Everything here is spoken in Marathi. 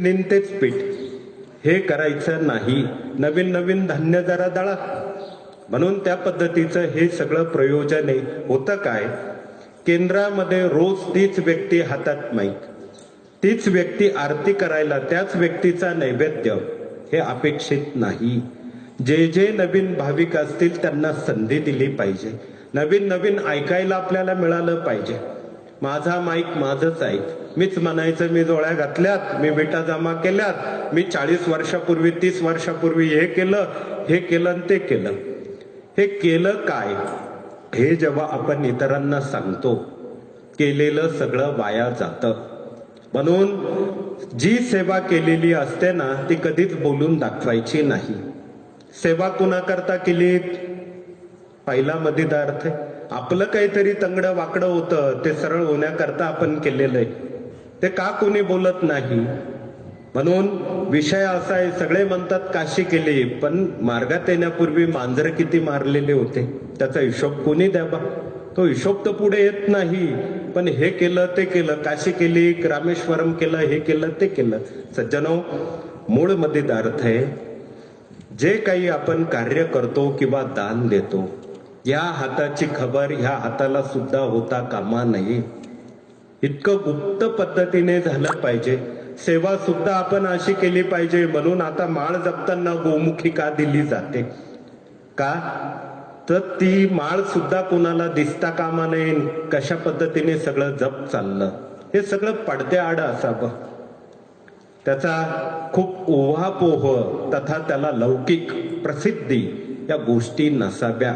नीन पीठ. हे करायचं नाही. नवीन नवीन धान्य जरा दळा. म्हणून त्या पद्धतीचं हे सगळं प्रयोजन होतं काय? केंद्रामध्ये रोज तीच व्यक्ती हातात माईक. तीच व्यक्ती आरती करायला त्याच व्यक्तीचा नैवेद्य. हे अपेक्षित नाही. जे जे नवीन भाविक असतील त्यांना संधी दिली पाहिजे. नवीन नवीन ऐकायला आपल्याला मिळालं पाहिजे. माझा माईक माझच आहे. मीच म्हणायचं मी जोळ्या घातल्यात मी विटा जमा केल्यात. मी चाळीस वर्षापूर्वी तीस वर्षापूर्वी हे केलं हे केलं आणि ते केलं. हे केलं काय? हे जेव्हा आपण इतरांना सांगतो केलेलं सगळं वाया जातं. म्हणून जी सेवा केलेली असते ना ती कधीच बोलून दाखवायची नाही. सेवा कुणाकरता केली? पहिला मधीत अर्थ आहे. आपलं काहीतरी तंगडं वाकडं होतं ते सरळ होण्याकरता आपण केलेलं आहे ते का कोणी बोलत नाही? म्हणून विषय असा आहे सगळे म्हणतात काशी केली पण मार्गात येण्यापूर्वी मांजर किती मारलेले होते? त्याचा हिशोब कोणी द्यावा? तो हिशोब तर पुढे येत नाही पण हे केलं ते केलं. काशी केली रामेश्वरम केलं हे केलं ते केलं. सज्जनो मूळमध्ये अर्थ आहे जे काही आपण कार्य करतो किंवा दान देतो या हाताची खबर ह्या हाताला सुद्धा होता कामा नये. इतकं गुप्त पद्धतीने झालं पाहिजे. सेवा सुद्धा आपण अशी केली पाहिजे म्हणून आता माळ जपताना गोमुखी का दिली जाते? का? तर ती माळ सुद्धा कोणाला दिसता कामा नये? कशा पद्धतीने सगळं जप चाललं? हे सगळं पडद्या आड असावं. त्याचा खूप ओहापोह तथा त्याला लौकिक प्रसिद्धी या गोष्टी नसाव्या.